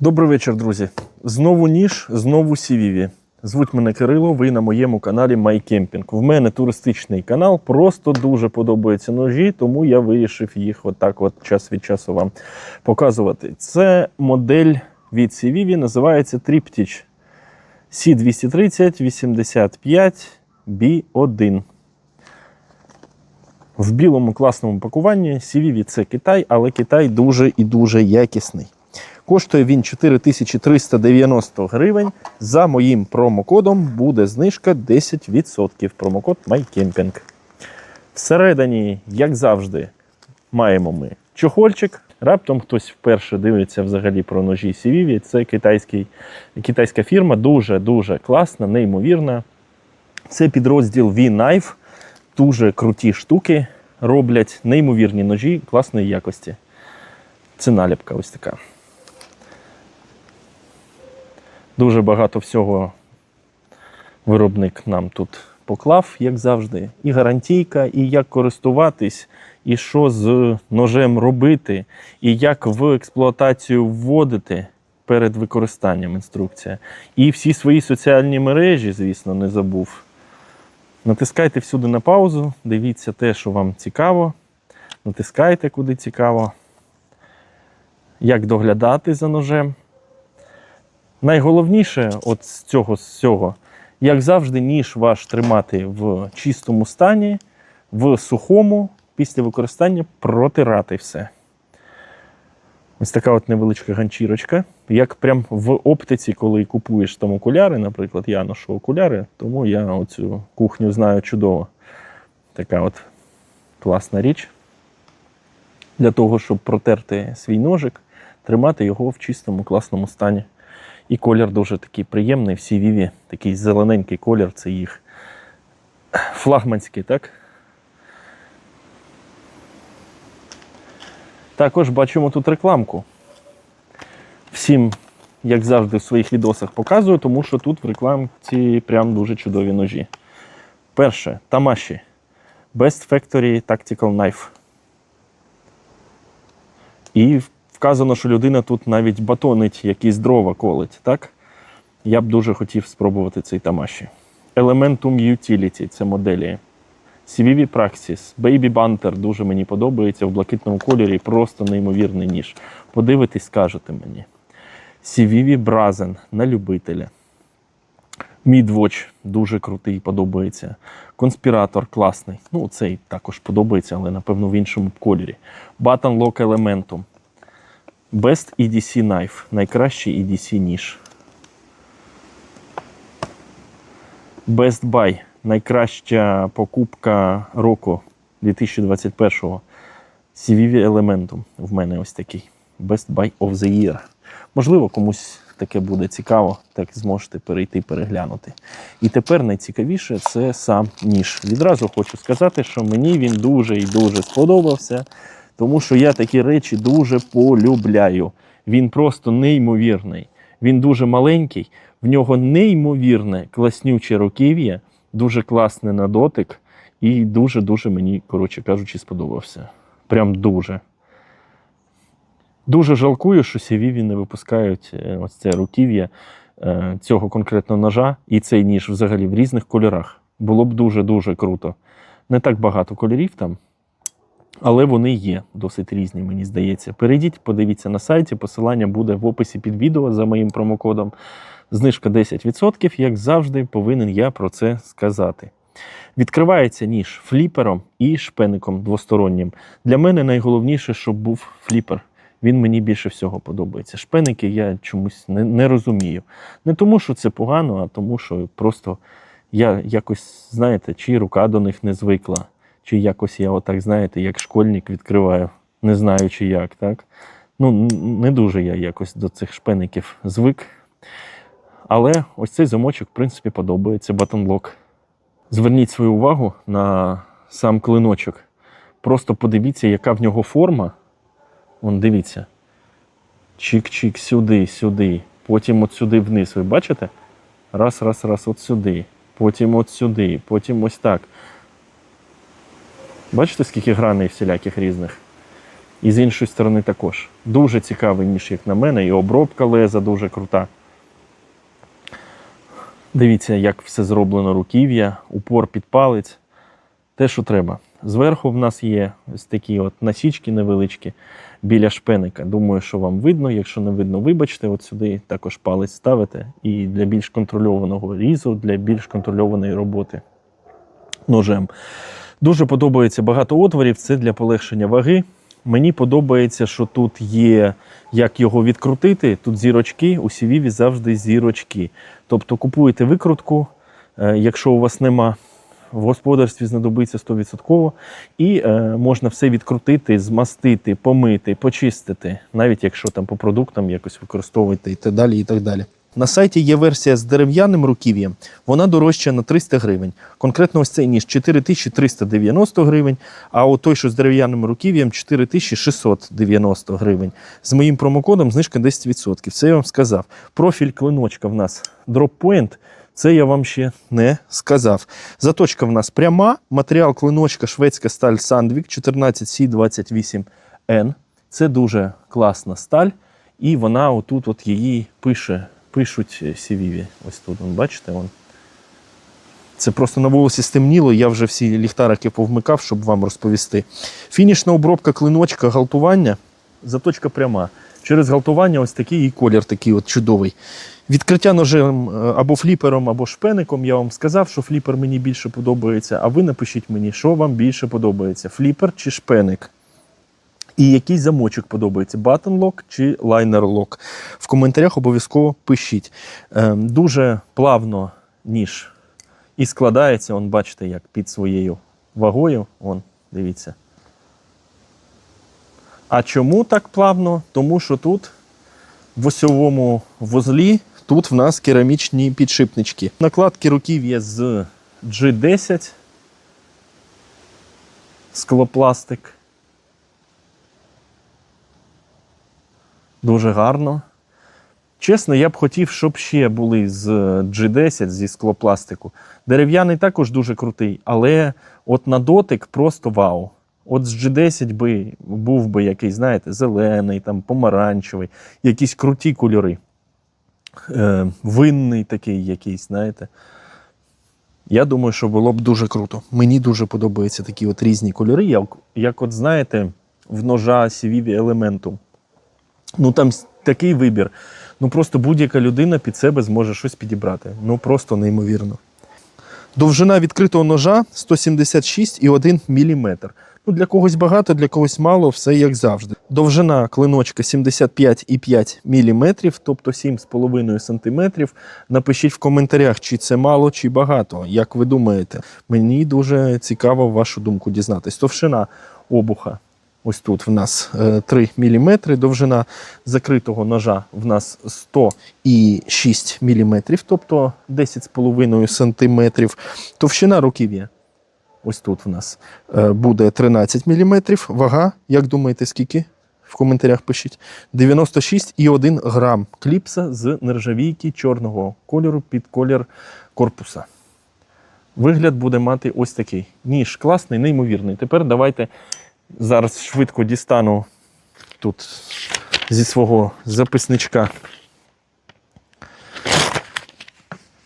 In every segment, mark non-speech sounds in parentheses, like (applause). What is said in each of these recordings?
Добрий вечір, друзі. Знову ніж, знову Сівіві. Звуть мене Кирило, ви на моєму каналі MyCamping. В мене туристичний канал, просто дуже подобаються ножі, тому я вирішив їх отак от час від часу вам показувати. Це модель від Сівіві, називається Triptych C230 85 B1. В білому класному пакуванні CVV це Китай, але Китай дуже і дуже якісний. Коштує він 4390 гривень. За моїм промокодом буде знижка 10%. Промокод MyCamping. Всередині, як завжди, маємо ми чохольчик. Раптом хтось вперше дивиться взагалі про ножі CVV. Це китайський, китайська фірма, дуже-дуже класна, неймовірна. Це підрозділ V-Knife. Дуже круті штуки роблять, неймовірні ножі класної якості. Це наліпка ось така. Дуже багато всього виробник нам тут поклав, як завжди. І гарантійка, і як користуватись, і що з ножем робити, і як в експлуатацію вводити перед використанням інструкція. І всі свої соціальні мережі, звісно, не забув. Натискайте всюди на паузу, дивіться те, що вам цікаво. Натискайте куди цікаво. Як доглядати за ножем. Найголовніше от з цього з цього, як завжди, ніж ваш тримати в чистому стані, в сухому, після використання протирати все. Ось така от невеличка ганчірочка. Як прям в оптиці, коли купуєш там окуляри, наприклад, я ношу окуляри, тому я оцю кухню знаю чудово. Така от класна річ. Для того, щоб протерти свій ножик, тримати його в чистому, класному стані. І колір дуже такий приємний. Всі віві, такий зелененький колір, це їх флагманський, так? Також бачимо тут рекламку. Всім, як завжди, в своїх відосах показую, тому що тут в рекламці прям дуже чудові ножі. Перше, Тамаші. Best Factory Tactical Knife. І вказано, що людина тут навіть батонить якісь дрова колить, так? Я б дуже хотів спробувати цей Тамаші. Elementum Utility це моделі. CVV Praxis, Baby Banter дуже мені подобається в блакитному кольорі, просто неймовірний ніж. Подивитись, скажете мені. CVV Brazen на любителя. Midwatch дуже крутий, подобається. Конспіратор класний. Ну, цей також подобається, але напевно в іншому кольорі. Button Lock Elementum. Best EDC Knife. Найкращий EDC ніж. Best Buy. Найкраща покупка року 2021-го. CVV Elementum. В мене ось такий. Best Buy of the Year. Можливо, комусь таке буде цікаво, так зможете перейти переглянути. І тепер найцікавіше це сам ніж. Відразу хочу сказати, що мені він дуже і дуже сподобався, тому що я такі речі дуже полюбляю. Він просто неймовірний. Він дуже маленький, в нього неймовірне класнюче руків'я, дуже класне на дотик, і дуже-дуже мені, коротше кажучи, сподобався. Прям дуже. Дуже жалкую, що Сівіві не випускають е, ось це руків'я е, цього конкретного ножа і цей ніж взагалі в різних кольорах. Було б дуже-дуже круто. Не так багато кольорів там, але вони є досить різні, мені здається. Перейдіть, подивіться на сайті, посилання буде в описі під відео за моїм промокодом. Знижка 10%, як завжди, повинен я про це сказати. Відкривається ніж фліпером і шпеником двостороннім. Для мене найголовніше, щоб був фліпер. Він мені більше всього подобається. Шпеники я чомусь не, не розумію. Не тому, що це погано, а тому, що просто я якось, знаєте, чи рука до них не звикла, чи якось я отак, знаєте, як школьник відкриваю, не знаю чи як, так? Ну, не дуже я якось до цих шпеників звик. Але ось цей замочок, в принципі, подобається батонлок. Зверніть свою увагу на сам клиночок. Просто подивіться, яка в нього форма. Вон дивіться. Чик-чик, сюди, сюди. Потім от сюди вниз. Ви бачите? Раз, раз, раз, от сюди. Потім от сюди. Потім ось так. Бачите, скільки граней всіляких різних? І з іншої сторони також. Дуже цікавий ніж, як на мене, і обробка леза дуже крута. Дивіться, як все зроблено руків'я, упор під палець. Те, що треба. Зверху в нас є ось такі от насічки невеличкі біля шпеника. Думаю, що вам видно. Якщо не видно, вибачте, от сюди також палець ставите. І для більш контрольованого різу, для більш контрольованої роботи ножем. Дуже подобається багато отворів, це для полегшення ваги. Мені подобається, що тут є як його відкрутити. Тут зірочки, у сівіві завжди зірочки. Тобто купуєте викрутку, е, якщо у вас нема, в господарстві знадобиться 100%. І е, можна все відкрутити, змастити, помити, почистити, навіть якщо там по продуктам якось використовуєте і так далі. і так далі. На сайті є версія з дерев'яним руків'ям, вона дорожча на 300 гривень. Конкретно ось цей ніж 4390 гривень, а от той, що з дерев'яним руків'ям, 4690 гривень. З моїм промокодом знижка 10%. Це я вам сказав. Профіль клиночка в нас Point. Це я вам ще не сказав. Заточка в нас пряма. Матеріал клиночка шведська сталь Sandvik 14C28N. Це дуже класна сталь. І вона отут от її пише, пишуть сівіві. Ось тут, вон, бачите? Вон. Це просто на вулиці стемніло, я вже всі ліхтарики повмикав, щоб вам розповісти. Фінішна обробка клиночка, галтування, заточка пряма. Через галтування ось такий і колір такий от чудовий. Відкриття ножем е, або фліпером, або шпеником. Я вам сказав, що фліпер мені більше подобається, а ви напишіть мені, що вам більше подобається: фліпер чи шпеник. І який замочок подобається: lock чи lock. В коментарях обов'язково пишіть. Е, дуже плавно ніж і складається, он, бачите, як під своєю вагою. Вон, дивіться. А чому так плавно? Тому що тут в осьовому вузлі тут в нас керамічні підшипнички. Накладки руків'я з G10, склопластик. Дуже гарно. Чесно, я б хотів, щоб ще були з G10 зі склопластику. Дерев'яний також дуже крутий, але от на дотик просто вау. От з G10 би був би якийсь, знаєте, зелений, там, помаранчевий, якісь круті кольори. Е, винний такий якийсь, знаєте. Я думаю, що було б дуже круто. Мені дуже подобаються такі от різні кольори, як, як от знаєте, в ножа Сівіві елементу. Ну там такий вибір. Ну просто будь-яка людина під себе зможе щось підібрати. Ну просто неймовірно. Довжина відкритого ножа 176,1 мм. Ну, для когось багато, для когось мало, все як завжди. Довжина клиночка 75,5 мм, тобто 7,5 см. Напишіть в коментарях, чи це мало, чи багато. Як ви думаєте? Мені дуже цікаво вашу думку дізнатись. Товщина обуха. Ось тут в нас е, 3 мм, довжина закритого ножа в нас 106 мм, тобто 10,5 см. Товщина руків'я. Ось тут в нас е, буде 13 мм. Вага, як думаєте, скільки? В коментарях пишіть. 96,1 грам кліпса з нержавійки чорного кольору під колір корпуса. Вигляд буде мати ось такий. Ніж класний, неймовірний. Тепер давайте зараз швидко дістану тут зі свого записничка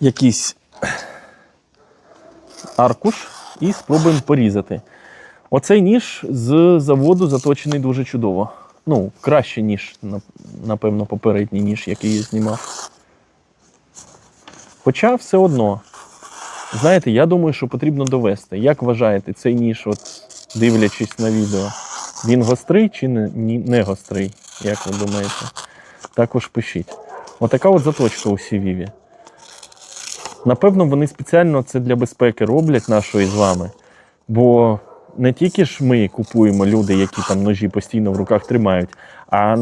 якийсь аркуш і спробуємо порізати. Оцей ніж з заводу заточений дуже чудово. Ну, краще, ніж, напевно, попередній ніж, який я знімав. Хоча все одно, знаєте, я думаю, що потрібно довести. Як вважаєте, цей ніж, от, дивлячись на відео, він гострий чи не, гострий? Як ви думаєте? Також пишіть. Отака от заточка у сівіві. Напевно, вони спеціально це для безпеки роблять нашої з вами. Бо не тільки ж ми купуємо люди, які там ножі постійно в руках тримають, а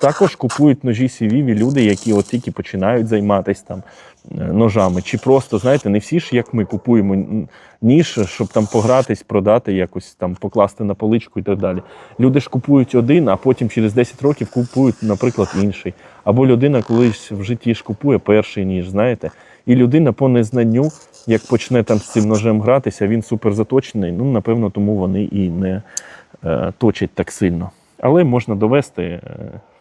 також купують ножі сівіві люди, які от тільки починають займатися там е, ножами. Чи просто, знаєте, не всі ж, як ми купуємо ніж, щоб там погратись, продати, якось там покласти на поличку і так далі. Люди ж купують один, а потім через 10 років купують, наприклад, інший. Або людина колись в житті ж купує перший ніж, знаєте. І людина по незнанню, як почне там з цим ножем гратися, він супер заточений. Ну, напевно, тому вони і не е, точать так сильно. але можна довести е,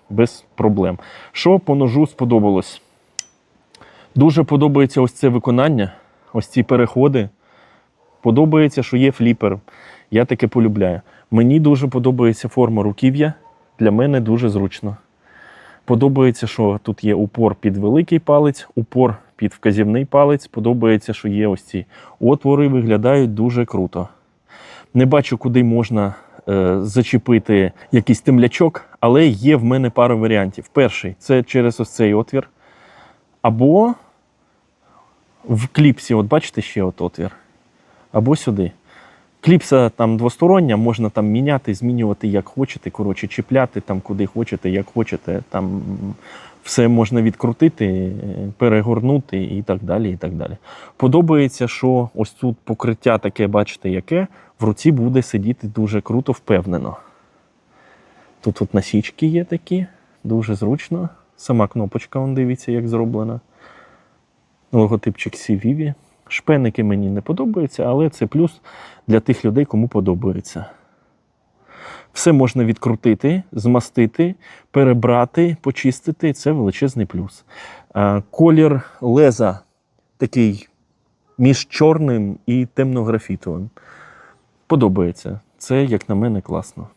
без проблем. Що по ножу сподобалось? Дуже подобається ось це виконання, ось ці переходи. Подобається, що є фліпер. Я таке полюбляю. Мені дуже подобається форма руків'я. Для мене дуже зручно. Подобається, що тут є упор під великий палець, упор під вказівний палець. Подобається, що є ось ці отвори, виглядають дуже круто. Не бачу, куди можна е, зачепити якийсь темлячок, але є в мене пара варіантів. Перший це через ось цей отвір. Або в кліпсі, от бачите ще от отвір. Або сюди. Кліпса там двостороння, можна там міняти, змінювати як хочете, коротше, чіпляти там куди хочете, як хочете. Там все можна відкрутити, е, перегорнути і так далі. і так далі. Подобається, що ось тут покриття таке, бачите, яке в руці буде сидіти дуже круто, впевнено. Тут от насічки є такі, дуже зручно. Сама кнопочка, он дивіться, як зроблена. Логотипчик CVV. Шпеники мені не подобаються, але це плюс для тих людей, кому подобається. Все можна відкрутити, змастити, перебрати, почистити. Це величезний плюс. Колір леза такий між чорним і темнографітовим. Подобається. Це, як на мене, класно.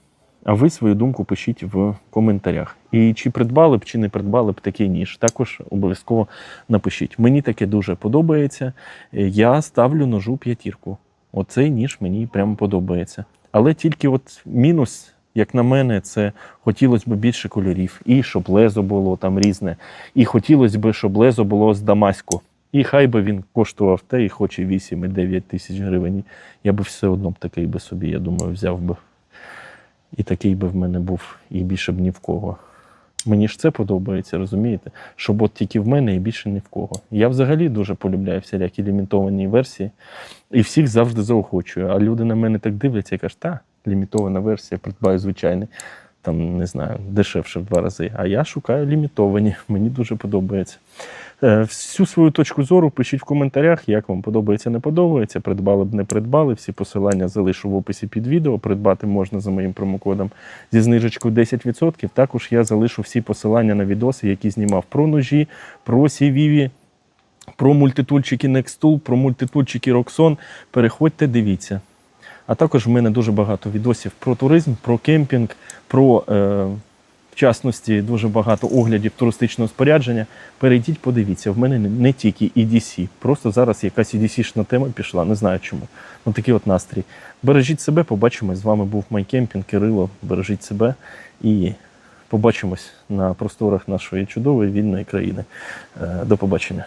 А ви свою думку пишіть в коментарях. І чи придбали б, чи не придбали б такий ніж, також обов'язково напишіть. Мені таке дуже подобається. Е, Я ставлю ножу п'ятірку. Оцей ніж мені прямо подобається. Але тільки от мінус, як на мене, це хотілося б більше кольорів, і щоб лезо було там різне. І хотілося б, щоб лезо було з Дамаську. І хай би він коштував те, і хоч і 8, і 9 тисяч гривень. Я би все одно б такий би собі, я думаю, взяв би. І такий би в мене був, і більше б ні в кого. Мені ж це подобається, розумієте? Щоб от тільки в мене і більше ні в кого. Я взагалі дуже полюбляю всілякі лімітовані версії і всіх завжди заохочую. А люди на мене так дивляться і кажуть, та, лімітована версія, придбаю звичайний. Там, не знаю, дешевше в два рази. А я шукаю лімітовані. (laughs) Мені дуже подобається. Е, Всю свою точку зору пишіть в коментарях, як вам подобається, не подобається. Придбали б, не придбали. Всі посилання залишу в описі під відео. Придбати можна за моїм промокодом зі знижечкою 10%. Також я залишу всі посилання на відоси, які знімав про ножі, про сівіві, про мультитульчики Nextool, про мультитульчики Roxon. Переходьте, дивіться. А також в мене дуже багато відосів про туризм, про кемпінг, про, е, в дуже багато оглядів туристичного спорядження. Перейдіть, подивіться, в мене не, не тільки EDC, просто зараз якась EDC-шна тема пішла, не знаю чому. Ну такий от настрій. Бережіть себе, побачимось. З вами був Майкемпінг, Кирило. Бережіть себе і побачимось на просторах нашої чудової вільної країни. Е, До побачення.